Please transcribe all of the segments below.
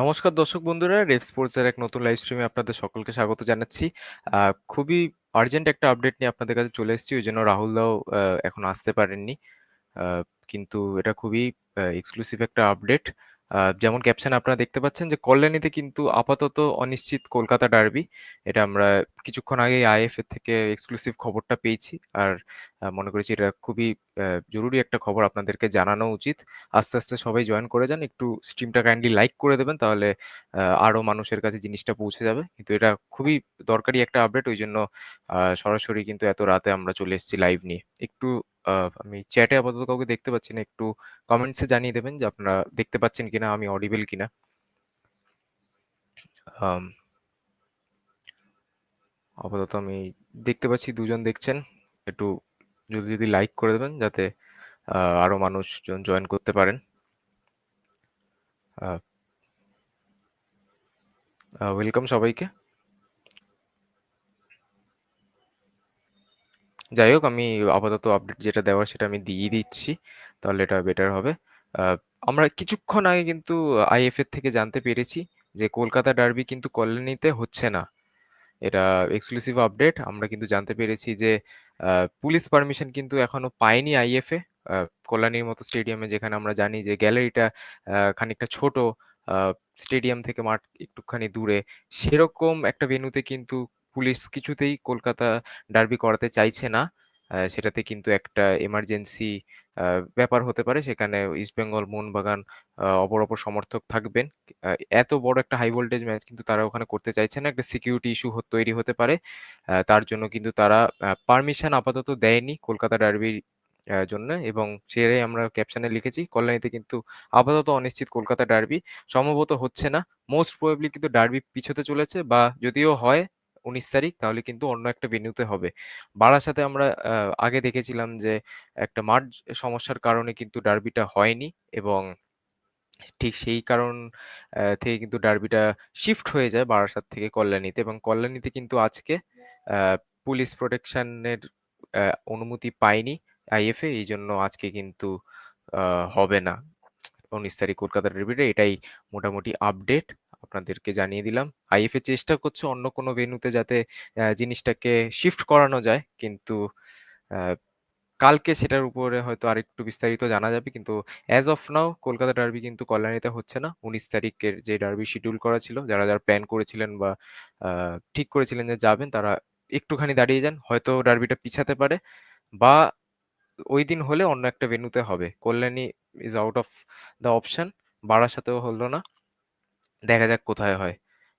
নমস্কার দর্শক বন্ধুরা, রেভ স্পোর্টস এর এক নতুন লাইভ স্ট্রিমে আপনাদের সকলকে স্বাগত জানাচ্ছি। খুবই আর্জেন্ট একটা আপডেট নিয়ে আপনাদের কাছে চলে এসেছি। ওই জন্য রাহুল দাও এখন আসতে পারেননি। কিন্তু এটা খুবই এক্সক্লুসিভ একটা আপডেট। যেমন ক্যাপশনে আপনারা দেখতে পাচ্ছেন যে কল্যাণীতে কিন্তু আপাতত অনিশ্চিত কলকাতা ডার্বি। এটা আমরা কিছুক্ষণ আগেই আইএফএ থেকে এক্সক্লুসিভ খবরটা পেয়েছি। আর মনে করেছি এটা খুবই জরুরি একটা খবর আপনাদেরকে জানানো উচিত। আস্তে, আস্তে সবাই জয়েন করে যান। একটু স্ট্রিমটা কাইন্ডলি লাইক করে দেবেন তাহলে আ আরও মানুষের কাছে জিনিসটা পৌঁছে যাবে। কিন্তু এটা খুবই দরকারি একটা আপডেট। ওই জন্য সরাসরি কিন্তু এত রাতে আমরা চলে এসেছি লাইভ নিয়ে। একটু আমি চ্যাটে আপাতত কাউকে দেখতে পাচ্ছি না। একটু কমেন্টসে জানিয়ে দেবেন যে আপনারা দেখতে পাচ্ছেন কিনা, আমি অডিবল কিনা। আপাতত আমি দেখতে পাচ্ছি দুজন দেখছেন। একটু যদি, যদি লাইক করে দেবেন যাতে আরও মানুষজন জয়েন করতে পারেন। ওয়েলকাম সবাইকে। যাই হোক আমি আপাতত আপডেট যেটা দেওয়ার সেটা আমি দিয়েই দিচ্ছি। তাহলে এটা বেটার হবে। আমরা কিছুক্ষণ আগে কিন্তু আইএফএ থেকে জানতে পেরেছি যে কলকাতা ডার্বি কিন্তু কল্যাণীতে হচ্ছে না। এটা এক্সক্লুসিভ আপডেট। আমরা কিন্তু জানতে পেরেছি যে পুলিশ পারমিশন কিন্তু এখনও পায়নি আইএফএ। কল্যাণীর মতো স্টেডিয়ামে যেখানে আমরা জানি যে গ্যালারিটা খানিকটা ছোট, স্টেডিয়াম থেকে মাঠ একটুখানি দূরে। সেরকম একটা ভেনুতে কিন্তু পুলিশ কিছুতেই কলকাতা ডার্বি করাতে চাইছে না। সেটাতে কিন্তু একটা এমার্জেন্সি ব্যাপার হতে পারে। সেখানে ইস্টবেঙ্গল, মোহনবাগান অপর, অপর সমর্থক থাকবেন। এত বড় একটা হাই ভোল্টেজ ম্যাচ কিন্তু তারা ওখানে করতে চাইছে না। একটা সিকিউরিটি ইস্যু তৈরি হতে পারে। তার জন্য কিন্তু তারা পারমিশন আপাতত দেয়নি কলকাতা ডার্বির জন্য এবং সেটাই আমরা ক্যাপশনে লিখেছি। কল্যাণীতে কিন্তু আপাতত অনিশ্চিত কলকাতা ডার্বি। সম্ভবত হচ্ছে না। মোস্ট প্রবাবলি কিন্তু ডার্বি পিছোতে চলেছে বা যদিও হয় ১৯ তারিখ, তাহলে কিন্তু অন্য একটা ভেন্যুতে হবে। বারাসাতে আমরা আগে দেখেছিলাম যে একটা মাঠ সমস্যার কারণে কিন্তু ডার্বিটা হয়নি এবং ঠিক সেই কারণ থেকে কিন্তু ডার্বিটা শিফট হয়ে যায় বারাসাত থেকে কল্যাণীতে এবং কল্যাণীতে কিন্তু আজকে পুলিশ প্রোটেকশন এর, আ, অনুমতি পায়নি আইএফএ। এই জন্য আজকে কিন্তু হবে না। ১৯ তারিখ কলকাতা ডার্বিটা এটাই মোটামুটি আপডেট। আপনাদেরকে জানিয়ে দিলাম। আইএফএ চেষ্টা করছে অন্য কোনো ভেন্যুতে যাতে জিনিসটাকে শিফট করানো যায়। কিন্তু কালকে সেটার উপরে হয়তো আরেকটু বিস্তারিত জানা যাবে। কিন্তু as of now Kolkata derby কিন্তু কল্যাণীতে হচ্ছে না। ১৯ তারিখের যে ডার্বি শিডিউল করা ছিল, যারা, যারা প্ল্যান করেছিলেন বা ঠিক করেছিলেন যে যাবেন তারা একটুখানি দাঁড়িয়ে যান। হয়তো ডার্বিটা পিছাতে পারে বা ওই দিন হলে অন্য একটা ভেন্যুতে হবে। Kalyani is out of the option. বারাসাতেও হলো না। দেখা যাক কোথায় হয়।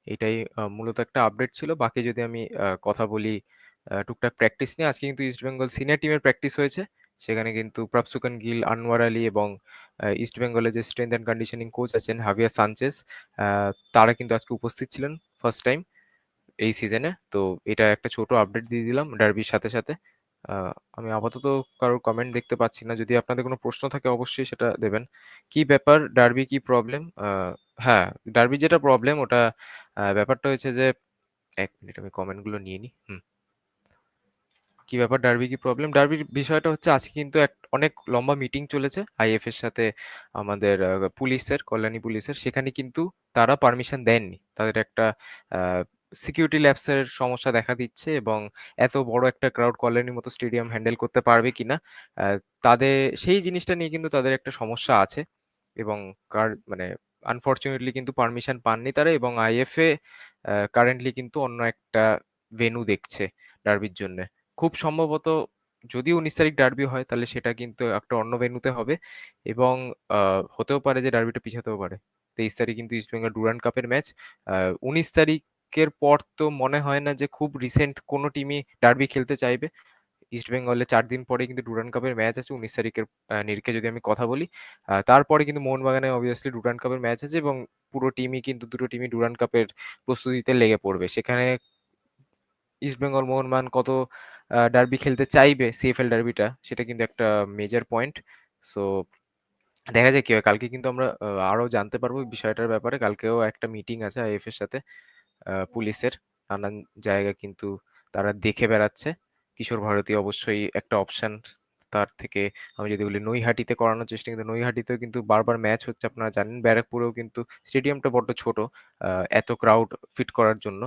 এটাই মূলত একটা আপডেট ছিল। বাকি যদি আমি কথা বলি টুকটাক প্র্যাকটিস নিয়ে। আজকে কিন্তু ইস্টবেঙ্গল সিনিয়র টিমের প্র্যাকটিস হয়েছে। সেখানে কিন্তু প্রাপসুকান গিল, আনোয়ার আলী এবং ইস্টবেঙ্গলের যে স্ট্রেংথ অ্যান্ড কন্ডিশনিং কোচ আছেন হাভিয়ার সানচেজ আ তারা কিন্তু আজকে উপস্থিত ছিলেন ফার্স্ট টাইম এই সিজনে। তো এটা একটা ছোট আপডেট দিয়ে দিলাম ডার্বির সাথে, সাথে। আমি আপাতত কারোর কমেন্ট দেখতে পাচ্ছি না। যদি আপনাদের কোনো প্রশ্ন থাকে অবশ্যই সেটা দেবেন। কি ব্যাপার? ডার্বি কি প্রবলেম? হ্যাঁ, ডার্বির যেটা প্রবলেম ওটা ব্যাপারটা হয়েছে যে এক মিনিট আমি কমেন্টগুলো নিয়ে নিই। হুম। কি ব্যাপার ডার্বি কি প্রবলেম? ডার্বির বিষয়টা হচ্ছে আজকে কিন্তু এক অনেক লম্বা মিটিং চলেছে আইএফ এর সাথে আমাদের পুলিশের, কল্যাণী পুলিশের। সেখানে কিন্তু তারা পারমিশন দেননি। তাদের একটা সিকিউরিটি ল্যাপস এর সমস্যা দেখা দিচ্ছে এবং এত বড় একটা ক্রাউড কল্যাণীর মতো স্টেডিয়াম হ্যান্ডেল করতে পারবে কিনা? তাদের, সেই জিনিসটা নিয়ে কিন্তু তাদের একটা সমস্যা আছে এবং কার মানে আনফরচুনেটলি কিন্তু পারমিশন পাননি তারা এবং আইএফএ কারেন্টলি কিন্তু অন্য একটা ভেন্যু দেখছে ডার্বির জন্যে। খুব সম্ভবত যদি ১৯ তারিখ ডার্বি হয় তাহলে সেটা কিন্তু একটা অন্য ভেন্যুতে হবে এবং হতেও পারে যে ডার্বিটা পিছাতেও পারে। ২৩ তারিখ কিন্তু ইস্টবেঙ্গল ডুরান্ড কাপের ম্যাচ। উনিশ ১৯ তারিখের পর তো মনে হয় না যে খুব রিসেন্ট কোনো টিমই ডার্বি খেলতে চাইবে। ইস্টবেঙ্গলে চার দিন পরে কিন্তু ডুরান্ড কাপের ম্যাচ আছে ১৯ তারিখের নিরিখে যদি আমি কথা বলি। তারপরে কিন্তু মোহনবাগানে অবভিয়াসলি ডুরান্ড কাপের ম্যাচ আছে এবং পুরো টিমই কিন্তু দুটো টিমই ডুরান্ড কাপের প্রস্তুতিতে লেগে পড়বে। সেখানে ইস্টবেঙ্গল, মোহনবাগান কত ডার্বি খেলতে চাইবে সিএফএল ডার্বিটা সেটা কিন্তু একটা মেজর পয়েন্ট। সো দেখা যায় কি হয়। কালকে কিন্তু আমরা আ আরও জানতে পারব বিষয়টার ব্যাপারে। কালকেও একটা মিটিং আছে আইএফ এর সাথে পুলিশের। নানান জায়গা কিন্তু তারা দেখে বেড়াচ্ছে। কিশোর ভারতী অবশ্যই একটা অপশন তার থেকে। আমি যদি বলি নৈহাটিতে করানোর চেষ্টা কিন্তু নৈহাটিতেও কিন্তু বারবার ম্যাচ হচ্ছে আপনারা জানেন। ব্যারাকপুরেও কিন্তু স্টেডিয়ামটা বড্ড ছোট এত ক্রাউড ফিট করার জন্য।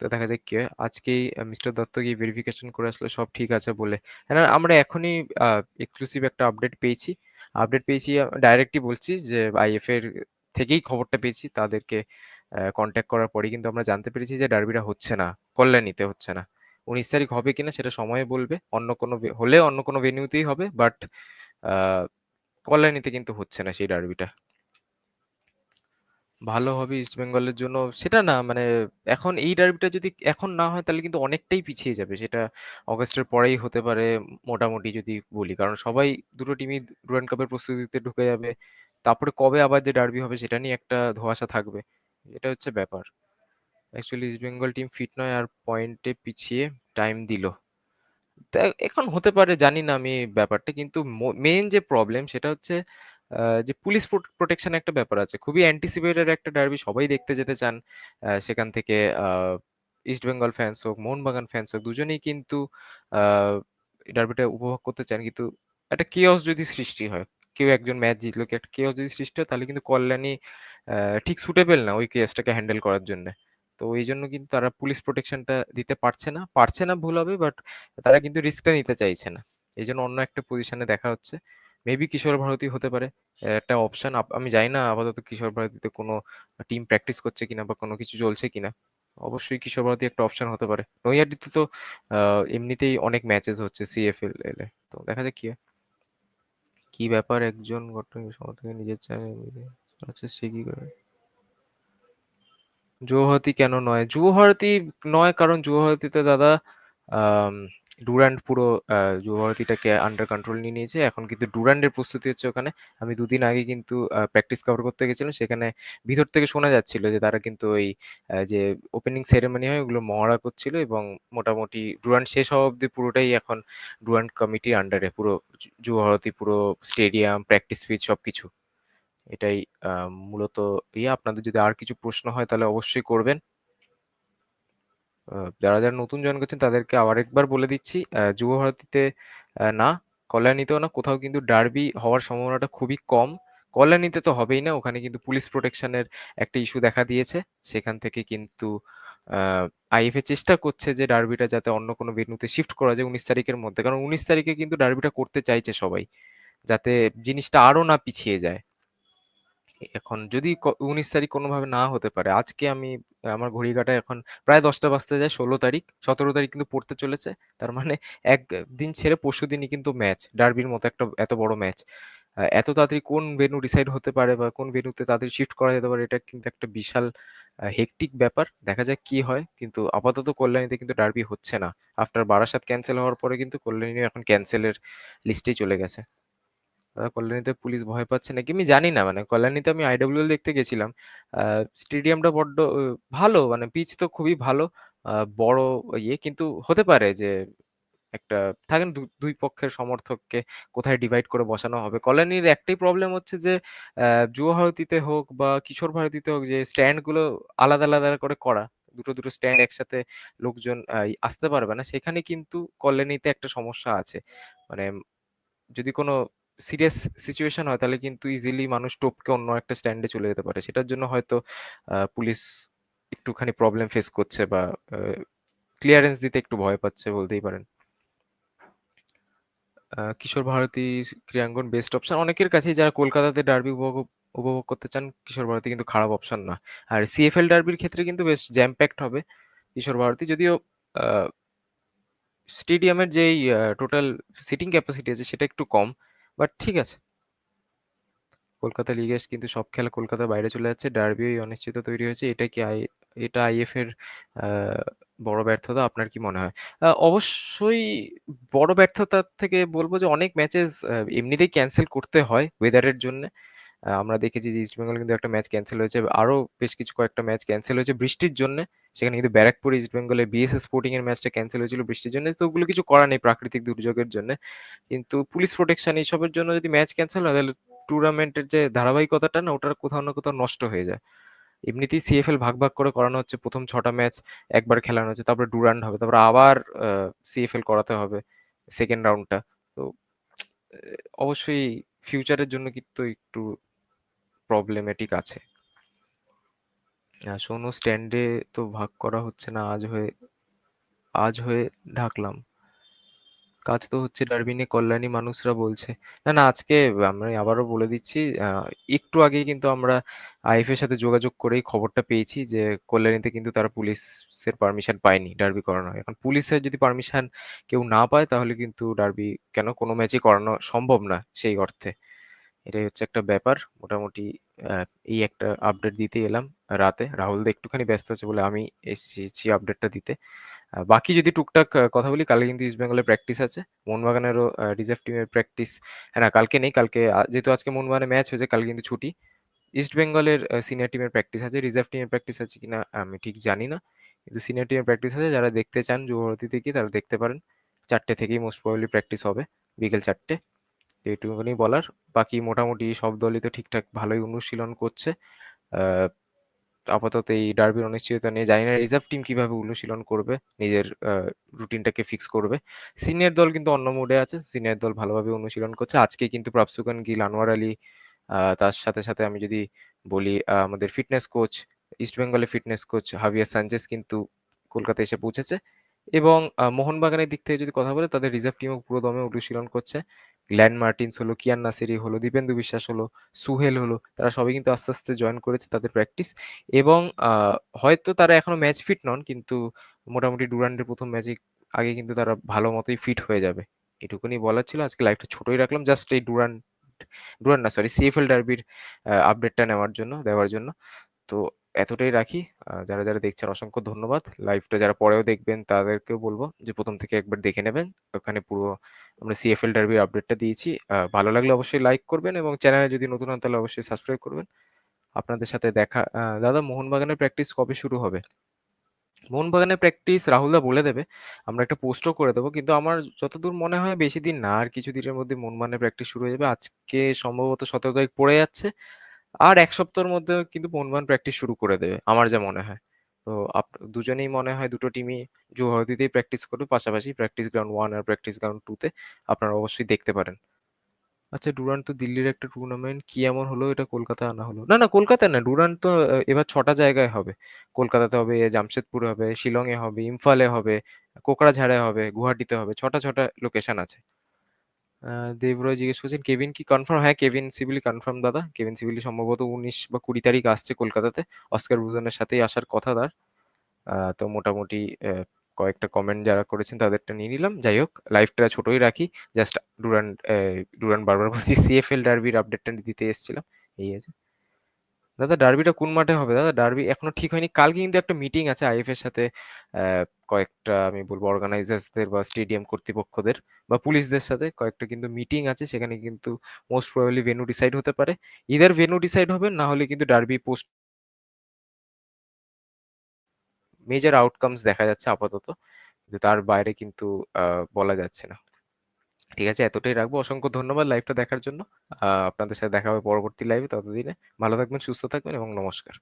তো দেখা যাক কি আজকেই মিস্টার দত্ত গিয়ে ভেরিফিকেশন করে আসলে, সব ঠিক আছে বলে। হ্যাঁ আমরা এখনই এক্সক্লুসিভ একটা আপডেট পেয়েছি। আপডেট পেয়েছি ডাইরেক্টই বলছি যে আইএফ এর থেকেই খবরটা পেয়েছি। তাদেরকে কন্ট্যাক্ট করার পরেই কিন্তু আমরা জানতে পেরেছি যে ডার্বিটা হচ্ছে না, কল্যাণীতে হচ্ছে না। উনিশ তারিখ হবে কিনা সেটা সময় বলবে, অন্য কোনো হলে অন্য কোনো ভেন্যুতেই হবে বাট কল্যাণীতে কিন্তু হচ্ছে না সেই ডার্বিটা ভালো হবে ইস্ট বেঙ্গলের জন্য। সেটা না মানে এখন এই ডার্বিটা যদি এখন না হয় তাহলে কিন্তু অনেকটাই পিছিয়ে যাবে। সেটা অগস্টের পরেই হতে পারে, মোটামুটি যদি বলি। কারণ সবাই দুটো টিমই ডুরান্ড কাপের প্রস্তুতিতে ঢুকে যাবে। তারপরে কবে আবার যে ডার্বি হবে সেটা নিয়ে একটা ধোঁয়াশা থাকবে। এটা হচ্ছে ব্যাপার। Actually East Bengal team fit নয় আর পয়েন্টে পিছিয়ে টাইম দিল। এখন হতে পারে, জানি না আমি ব্যাপারটা, কিন্তু মেইন যে প্রবলেম সেটা হচ্ছে যে পুলিশ প্রোটেকশন একটা ব্যাপার আছে। খুবই অ্যান্টিসিপেটেড একটা ডার্বি সবাই দেখতে যেতে চান। সেখান থেকে ইস্ট বেঙ্গল ফ্যান্স হোক মোহনবাগান ফ্যান্স হোক, দুজনেই কিন্তু ডার্বিটা উপভোগ করতে চান। কিন্তু একটা কেওস যদি সৃষ্টি হয়, কেউ একজন ম্যাচ জিতলো, একটা কেওস যদি সৃষ্টি হয়, তাহলে কিন্তু কল্যাণী ঠিক সুটেবল না ওই কেসটাকে হ্যান্ডেল করার জন্য। তো এই জন্য কিন্তু তারা পুলিশ প্রোটেকশনটা দিতে পারছে না। পারছে না ভুল হবে বাট তারা কিন্তু রিস্কটা নিতে চাইছে না। এই জন্য অন্য একটা পজিশনে দেখা হচ্ছে। মেবি কিশোর ভারতী হতে পারে। একটা অপশন আমি জানি না আপাতত কিশোর ভারতীতে কোনো টিম প্র্যাকটিস করছে কিনা বা কোনো কিছু চলছে কিনা। অবশ্যই কিশোর ভারতী একটা অপশন হতে পারে। নৈহাটিতে তো এমনিতেই অনেক ম্যাচেস হচ্ছে সিএফএল এলে তো দেখা যাক কি কি ব্যাপার একজন ঘটনা নিজের চ্যানেল আচ্ছা সে কি করে? যুবভারতী কেন নয়? যুবভারতী নয় কারণ যুবভারতীতে দাদা ডুরান্ড পুরো যুবভারতীটাকে আন্ডার কন্ট্রোল নিয়ে নিয়েছে। এখন কিন্তু ডুরান্ডের প্রস্তুতি হচ্ছে ওখানে। আমি দুদিন আগে কিন্তু প্র্যাকটিস কভার করতে গেছিলাম। সেখানে ভিতর থেকে শোনা যাচ্ছিল যে তারা কিন্তু ওই যে ওপেনিং সেরেমনি হয় ওগুলো মহড়া করছিল এবং মোটামুটি ডুরান্ড শেষ হওয়া অবধি পুরোটাই এখন ডুরান্ড কমিটির আন্ডারে পুরো যুবভারতী পুরো স্টেডিয়াম প্র্যাকটিস পিচ সবকিছু। এটাই মূলত ইয়ে। আপনাদের যদি আর কিছু প্রশ্ন হয় তাহলে অবশ্যই করবেন। যারা যারা নতুন জয়েন করছেন তাদেরকে আবার একবার বলে দিচ্ছি আহ, যুব ভারতীতে না কল্যাণীতেও না কোথাও কিন্তু ডার্বি হওয়ার সম্ভাবনাটা খুবই কম। কল্যাণীতে তো হবেই না ওখানে কিন্তু পুলিশ প্রোটেকশনের একটা ইস্যু দেখা দিয়েছে। সেখান থেকে কিন্তু আইএফএ চেষ্টা করছে যে ডার্বিটা যাতে অন্য কোনো ভেন্যুতে শিফট করা যায় উনিশ তারিখের মধ্যে। কারণ উনিশ তারিখে কিন্তু ডার্বিটা করতে চাইছে সবাই যাতে জিনিসটা আরও না পিছিয়ে যায়। এখন যদি উনিশ তারিখ কোনোভাবে না হতে পারে, আজকে আমি আমার ঘড়ি কাঁটায় এখন প্রায় দশটা বাজতে যায়, ষোলো তারিখ, সতেরো তারিখ কিন্তু পড়তে চলেছে, তার মানে একদিন ছেড়ে পরশু দিনই কিন্তু ম্যাচ, ডার্বির মতো একটা এত বড় ম্যাচ। এত তাড়াতাড়ি কোন ভেন্যু ডিসাইড হতে পারে বা কোন ভেন্যুতে তাদের শিফট করা যেতে পারে, এটা কিন্তু একটা বিশাল হেকটিক ব্যাপার, দেখা যাক কি হয়, কিন্তু আপাতত কল্যাণীতে কিন্তু ডার্বি হচ্ছে না। আফটার বারাসাত ক্যান্সেল হওয়ার পরে কিন্তু কল্যাণী এখন ক্যান্সেলের লিস্টেই চলে গেছে। কল্যাণীতে পুলিশ ভয় পাচ্ছে নাকি আমি জানি না। মানে কল্যাণীতে আমি আইডব্লিউএল দেখতে গেছিলাম। স্টেডিয়ামটা বড্ড ভালো মানে পিচ তো খুবই ভালো বড় ইয়ে কিন্তু হতে পারে যে একটা, থাকেন দুই পক্ষের সমর্থককে কোথায় ডিভাইড করে বসানো হবে। কল্যাণীর একটাই প্রবলেম হচ্ছে যে যুব ভারতীতে হোক বা কিশোর ভারতীতে হোক, যে স্ট্যান্ডগুলো আলাদা আলাদা করে করা, দুটো দুটো স্ট্যান্ড একসাথে লোকজন আসতে পারবে না। সেখানে কিন্তু কল্যাণীতে একটা সমস্যা আছে। মানে যদি কোনো সিরিয়াস সিচুয়েশন হয়, তাহলে কিন্তু ইজিলি মানুষ টপকে অন্য একটা স্ট্যান্ডে চলে যেতে পারে। সেটার জন্য হয়তো পুলিশ একটুখানি প্রবলেম ফেস করছে বা ক্লিয়ারেন্স দিতে একটু ভয় পাচ্ছে বলতেই পারেন। কিশোর ভারতী ক্রীড়াঙ্গন বেস্ট অপশন অনেকের কাছেই যারা কলকাতাতে ডার্বি উপভোগ উপভোগ করতে চান, কিশোর ভারতী কিন্তু খারাপ অপশন না। আর সিএফএল ডার্বির ক্ষেত্রে কিন্তু বেশ জ্যাম প্যাকড হবে কিশোর ভারতী। যদিও স্টেডিয়ামের যেই টোটাল সিটিং ক্যাপাসিটি আছে, সেটা একটু কম। বাট ঠিক আছে। কলকাতা লিগে কিন্তু সব খেলা কলকাতার বাইরে চলে যাচ্ছে। ডার্বিও অনিশ্চিত তৈরি হয়েছে। এটা কি আই, এটা আইএফ এর বড় ব্যর্থতা? আপনার কি মনে হয়? অবশ্যই বড় ব্যর্থতা থেকে বলব যে অনেক ম্যাচেস এমনিতেই ক্যান্সেল করতে হয় ওয়েদারের জন্য। আমরা দেখেছি যে ইস্টবেঙ্গল কিন্তু একটা ম্যাচ ক্যান্সেল হয়েছে। আরও বেশ কিছু কয়েকটা ম্যাচ ক্যান্সেল হয়েছে বৃষ্টির জন্য। সেখানে কিন্তু ব্যারাকপুর ইস্টবেঙ্গলের বিএসএস স্পোর্টিং এর ম্যাচটা ক্যান্সেল হয়েছিল বৃষ্টির জন্য। তো ওগুলো কিছু করার নেই প্রাকৃতিক দুর্যোগের জন্য। কিন্তু পুলিশ প্রোটেকশন এইসবের জন্য যদি ম্যাচ ক্যান্সেল হয়, তাহলে টুর্নামেন্টের যে ধারাবাহিকতাটা না ওটা কোথাও না কোথাও নষ্ট হয়ে যায়। এমনিতেই সিএফএল ভাগ ভাগ করে করানো হচ্ছে। প্রথম ছটা ম্যাচ একবার খেলানো হচ্ছে, তারপরে ডুরান্ড হবে, তারপরে আবার সিএফএল করাতে হবে সেকেন্ড রাউন্ডটা তো অবশ্যই ফিউচারের জন্য কিন্তু একটু প্রবলেমেটিক আছে। শোনো স্ট্যান্ডে তো ভাগ করা হচ্ছে না আজ হয়ে আজ হয়ে ঢাকলাম। কাজ তো হচ্ছে ডার্বি নিয়ে কল্যাণী মানুষরা বলছে। না, না আজকে আমি আবারও বলে দিচ্ছি একটু আগেই কিন্তু আমরা আইএফ এর সাথে যোগাযোগ করেই খবরটা পেয়েছি যে কল্যাণীতে কিন্তু তারা পুলিশের পারমিশন পায়নি ডার্বি করানোর। এখন পুলিশের যদি পারমিশন কেউ না পায় তাহলে কিন্তু ডার্বি কেন কোনো ম্যাচই করানো সম্ভব না সেই অর্থে। এটাই হচ্ছে একটা ব্যাপার। মোটামুটি এই একটা আপডেট দিতে এলাম রাতে। রাহুল দা একটুখানি ব্যস্ত আছে বলে আমি এসেছি আপডেটটা দিতে। বাকি যদি টুকটাক কথা বলি কালকে কিন্তু ইস্ট বেঙ্গলের প্র্যাকটিস আছে। মোহনবাগানেরও রিজার্ভ টিমের প্র্যাকটিস হ্যাঁ, না কালকে নেই। কালকে যেহেতু আজকে মোহনবাগানের ম্যাচ হয়েছে কালকে কিন্তু ছুটি। ইস্ট বেঙ্গলের সিনিয়র টিমের প্র্যাকটিস আছে। রিজার্ভ টিমের প্র্যাকটিস আছে কিনা আমি ঠিক জানি না। কিন্তু সিনিয়র টিমের প্র্যাকটিস আছে। যারা দেখতে চান যুবভারতীতে গিয়ে তারা দেখতে পারেন। চারটে থেকেই মোস্ট প্রবাবলি প্র্যাকটিস হবে। বিকেল ৪ঃ০০ তো এইটুকুনি বলার। বাকি মোটামুটি সব দলই তো ঠিকঠাক ভালোই অনুশীলন করছে। আপাতত এই ডার্বির অনিশ্চয়তা নিয়ে জানি না রিজার্ভ টিম কীভাবে অনুশীলন করবে, নিজের রুটিনটাকে ফিক্স করবে। সিনিয়র দল কিন্তু অন্য মোডে আছে। সিনিয়র দল ভালোভাবে অনুশীলন করছে। আজকে কিন্তু প্রাপসুকান গিল, আনোয়ার আলী তার সাথে, সাথে আমি যদি বলি আমাদের ফিটনেস কোচ, ইস্ট বেঙ্গলের ফিটনেস কোচ হাভিয়ার সানচেজ কিন্তু কলকাতায় এসে পৌঁছেছে। এবং মোহনবাগানের দিক থেকে যদি কথা বলে তাদের রিজার্ভ টিমও পুরো দমে অনুশীলন করছে। গ্ল্যান মার্টিনস হলো, কিয়ান নাসিরি হলো, দীপেন্দু বিশ্বাস হলো, সুহেল হলো, তারা সবাই কিন্তু আস্তে, আস্তে জয়েন করেছে তাদের প্র্যাকটিস। এবং হয়তো তারা এখনও ম্যাচ ফিট নন কিন্তু মোটামুটি ডুরান্ডের প্রথম ম্যাচে আগে কিন্তু তারা ভালো মতোই ফিট হয়ে যাবে। এটুকুনি বলার ছিল। আজকে লাইভটা ছোটই রাখলাম। জাস্ট এই ডুরান্ড, ডুরান্ড না সরি সিএফএল ডার্বির আপডেটটা নেওয়ার জন্য, দেওয়ার জন্য। তো এতটাই রাখি। যারা, যারা দেখছেন অসংখ্য ধন্যবাদ। লাইভটা যারা পরেও দেখবেন তাদেরকেও বলব যে প্রথম থেকে একবার দেখে নেবেন। ওখানে পুরো আমরা সিএফএল ডার্বির আপডেটটা দিয়েছি। ভালো লাগলে অবশ্যই লাইক করবেন এবং চ্যানেলে যদি নতুন হন তাহলে অবশ্যই সাবস্ক্রাইব করবেন। আপনাদের সাথে দেখা দাদা মোহনবাগানের প্র্যাকটিস কবে শুরু হবে? মোহনবাগানের প্র্যাকটিস রাহুলদা বলে দেবে। আমরা একটা পোস্টও করে দেবো কিন্তু আমার যতদূর মনে হয় বেশি দিন না। আর কিছু দিনের মধ্যে মোহনবাগানের প্র্যাকটিস শুরু হয়ে যাবে। আজকে সম্ভবত ১৭ তারিখ পড়ে যাচ্ছে। আর এক সপ্তাহের মধ্যে কিন্তু মোহনবাগান প্র্যাকটিস শুরু করে দেবে। আমার যা মনে হয়। তো দুজনেই মনে হয় দুটো টিমই যুবভারতীতেই প্র্যাকটিস করবে। পাশাপাশি প্র্যাকটিস গ্রাউন্ড ওয়ান আর প্র্যাকটিস গ্রাউন্ড 2 তে আপনারা অবশ্যই দেখতে পারেন। আচ্ছা ডুরান্ড তো দিল্লির একটা টুর্নামেন্ট। কি এমন হলো এটা কলকাতায় আনা হলো? না, না কলকাতায় না। ডুরান্ড তো এবার ছটা জায়গায় হবে। কলকাতাতে হবে, জামশেদপুরে হবে, শিলংয়ে হবে, ইম্ফলে হবে, কোকড়াঝাড়ে হবে, গুয়াহাটিতে হবে। ছটা ছটা লোকেশন আছে। দেবরয় জিজ্ঞেস করছেন কেভিন কি কনফার্ম? হ্যাঁ, কেভিন সিভিলি কনফার্ম দাদা। কেভিন সিভিলি সম্ভবত ১৯ বা ২০ তারিখ আসছে কলকাতাতে। অস্কার ব্রুজনের সাথেই আসার কথা তার। তো মোটামুটি কয়েকটা কমেন্ট যারা করেছেন তাদেরটা নিয়ে নিলাম। যাই হোক লাইভটা ছোটই রাখি। জাস্ট ডুরান্ড এ ডুরান্ড বারবার বলছি সিএফএল ডার্বির আপডেটটা দিতে এসেছিলাম। এই আছে। দাদা ডার্বিটা কোন মাঠে হবে? দাদা ডার্বি এখনও ঠিক হয়নি। কালকে কিন্তু একটা মিটিং আছে আইএফ এর সাথে কয়েকটা আমি বলব অর্গানাইজার্সদের বা স্টেডিয়াম কর্তৃপক্ষদের বা পুলিশদের সাথে কয়েকটা কিন্তু মিটিং আছে। সেখানে কিন্তু মোস্ট প্রবাবলি ভেন্যু ডিসাইড হতে পারে। ইদার ভেন্যু ডিসাইড হবে না হলে কিন্তু ডার্বি পোস্ট মেজর আউটকামস দেখা যাচ্ছে আপাতত। তার বাইরে কিন্তু বলা যাচ্ছে না। ঠিক আছে এতটাই রাখব। অসংখ্য ধন্যবাদ লাইভটা দেখার জন্য। আপনাদের সাথে দেখা হবে পরবর্তী লাইভে। ততদিনে ভালো থাকবেন, সুস্থ থাকবেন এবং নমস্কার।